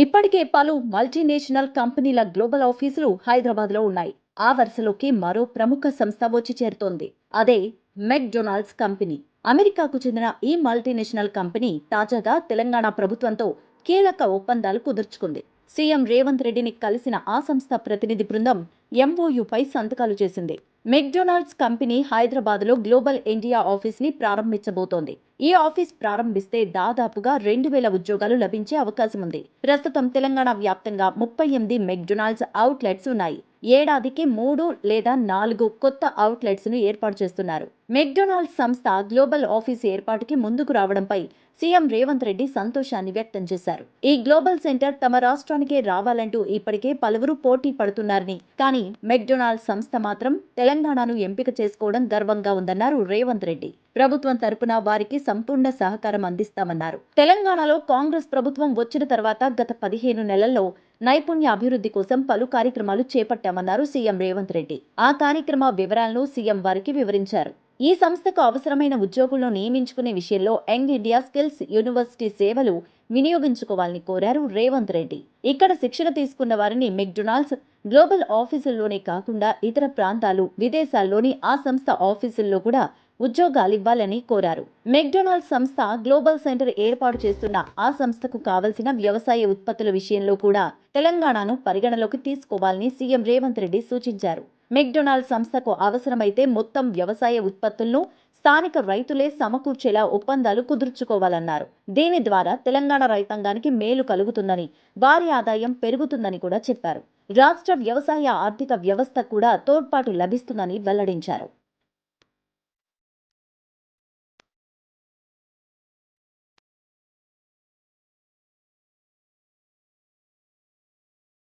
ఇప్పటికే పలు మల్టీనేషనల్ కంపెనీల గ్లోబల్ ఆఫీసులు హైదరాబాద్లో ఉన్నాయి. ఆ వరుసలోకి మరో ప్రముఖ సంస్థ వచ్చి చేరుతోంది. అదే మెక్డొనాల్డ్స్ కంపెనీ. అమెరికాకు చెందిన ఈ మల్టీనేషనల్ కంపెనీ తాజాగా తెలంగాణ ప్రభుత్వంతో కీలక ఒప్పందాలు కుదుర్చుకుంది. సీఎం రేవంత్ రెడ్డిని కలిసిన ఆ సంస్థ ప్రతినిధి బృందం ఎంఓయుపై సంతకాలు చేసింది. మెక్డొనాల్డ్స్ కంపెనీ హైదరాబాద్లో గ్లోబల్ ఇండియా ఆఫీస్ని ప్రారంభించబోతోంది. ఈ ఆఫీస్ ప్రారంభిస్తే దాదాపుగా రెండు వేల ఉద్యోగాలు లభించే అవకాశం ఉంది. ప్రస్తుతం తెలంగాణ వ్యాప్తంగా ముప్పై ఎనిమిది మెక్డొనాల్డ్స్ అవుట్లెట్స్ ఉన్నాయి. ఏడాదికి మూడు లేదా నాలుగు కొత్త అవుట్లెట్స్ను ఏర్పాటు చేస్తున్నారు. మెక్డొనాల్డ్స్ సంస్థ గ్లోబల్ ఆఫీస్ ఏర్పాటుకి ముందుకు రావడంపై సీఎం రేవంత్ రెడ్డి సంతోషాన్ని వ్యక్తం చేశారు. ఈ గ్లోబల్ సెంటర్ తమ రాష్ట్రానికే రావాలంటూ ఇప్పటికే పలువురు పోటీ పడుతున్నారని కానీ మెక్డొనాల్డ్ సంస్థ మాత్రం తెలంగాణను ఎంపిక చేసుకోవడం గర్వంగా ఉందన్నారు రేవంత్ రెడ్డి. ప్రభుత్వం తరపున వారికి సంపూర్ణ సహకారం అందిస్తామన్నారు. తెలంగాణలో కాంగ్రెస్ ప్రభుత్వం వచ్చిన తర్వాత గత పదిహేను నెలల్లో నైపుణ్య అభివృద్ధి కోసం పలు కార్యక్రమాలు చేపట్టామన్నారు సీఎం రేవంత్ రెడ్డి. ఆ కార్యక్రమ వివరాలను సీఎం వారికి వివరించారు. ఈ సంస్థకు అవసరమైన ఉద్యోగులను నియమించుకునే విషయంలో యంగ్ ఇండియా స్కిల్స్ యూనివర్సిటీ సేవలు వినియోగించుకోవాలని కోరారు రేవంత్ రెడ్డి. ఇక్కడ శిక్షణ తీసుకున్న వారిని మెక్డొనాల్డ్స్ గ్లోబల్ ఆఫీసుల్లోనే కాకుండా ఇతర ప్రాంతాలు విదేశాల్లోని ఆ సంస్థ ఆఫీసుల్లో కూడా ఉద్యోగాలు ఇవ్వాలని కోరారు. మెక్డొనాల్డ్స్ సంస్థ గ్లోబల్ సెంటర్ ఏర్పాటు చేస్తున్న ఆ సంస్థకు కావలసిన వ్యవసాయ ఉత్పత్తుల విషయంలో కూడా తెలంగాణను పరిగణలోకి తీసుకోవాలని సీఎం రేవంత్ రెడ్డి సూచించారు. మెక్డొనాల్డ్ సంస్థకు అవసరమైతే మొత్తం వ్యవసాయ ఉత్పత్తులను స్థానిక రైతులే సమకూర్చేలా ఒప్పందాలు కుదుర్చుకోవాలన్నారు. దీని ద్వారా తెలంగాణ రైతాంగానికి మేలు కలుగుతుందని వారి ఆదాయం పెరుగుతుందని కూడా చెప్పారు. రాష్ట్ర వ్యవసాయ ఆర్థిక వ్యవస్థ కూడా తోడ్పాటు లభిస్తుందని వెల్లడించారు.